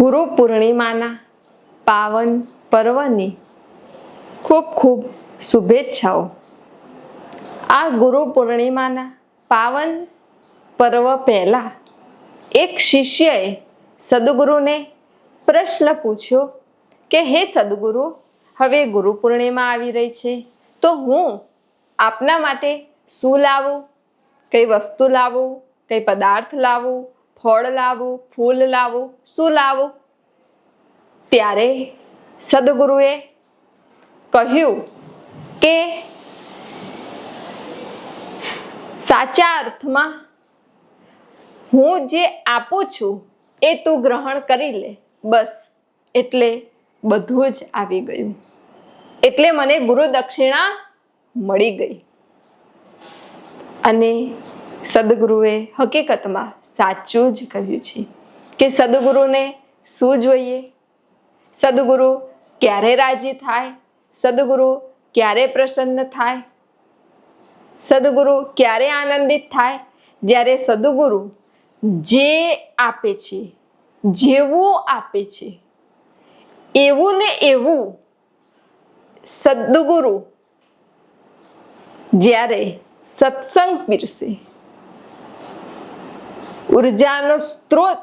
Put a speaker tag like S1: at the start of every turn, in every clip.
S1: ગુરુ પૂર્ણિમાના પાવન પર્વની ખૂબ ખૂબ શુભેચ્છાઓ. આ ગુરુ પૂર્ણિમાના પાવન પર્વ પહેલાં એક શિષ્યએ સદગુરુને પ્રશ્ન પૂછ્યો કે, હે સદગુરુ, હવે ગુરુ પૂર્ણિમા આવી રહી છે, તો હું આપના માટે શું લાવું? કઈ વસ્તુ લાવું? કઈ પદાર્થ લાવું? ફળ લાવું, ફૂલ લાવું, શું લાવું? ત્યારે સદગુરુએ કહ્યું કે સાચા અર્થમાં હું જે આપું છું એ તું ગ્રહણ કરી લે. બસ, એટલે બધું જ આવી ગયું. એટલે મને ગુરુ દક્ષિણા મળી ગઈ. અને સદગુરુએ હકીકતમાં સાચું જ કહ્યું છે કે સદગુરુને શું જોઈએ? સદગુરુ ક્યારે રાજી થાય? સદગુરુ ક્યારે પ્રસન્ન થાય? સદગુરુ ક્યારે આનંદિત થાય? જ્યારે સદગુરુ જે આપે છે, જેવું આપે છે, એવું ને એવું સદગુરુ જ્યારે સત્સંગ પીરસે ઉર્જાનો સ્ત્રોત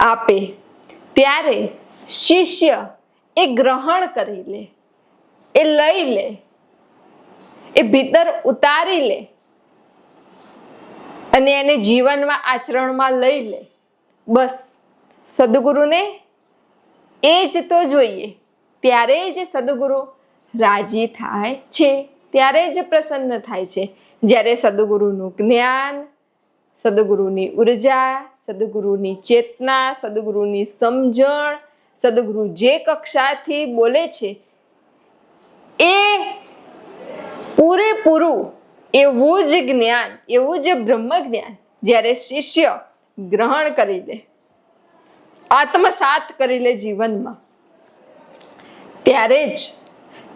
S1: આપે, ત્યારે શિષ્ય એ ગ્રહણ કરી લે, એ લઈ લે, એ ભીતર ઉતારી લે અને એને જીવનમાં આચરણમાં લઈ લે. બસ, સદગુરુને એ જ તો જોઈએ, ત્યારે જ સદગુરુ રાજી થાય છે, ત્યારે જ પ્રસન્ન થાય છે. જ્યારે સદગુરુનું જ્ઞાન સદગુરુની ઊર્જા, સદગુરુની ચેતના, સદગુરુની સમજણ, સદગુરુ જે કક્ષાથી બોલે છે, એ પૂરેપૂરું એવું જ જ્ઞાન, એવું જ બ્રહ્મ જ્ઞાન જ્યારે શિષ્ય ગ્રહણ કરી લે, આત્મસાત કરી લે જીવનમાં, ત્યારે જ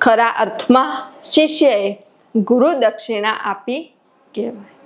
S1: ખરા અર્થમાં શિષ્યએ ગુરુ દક્ષિણા આપી કહેવાય.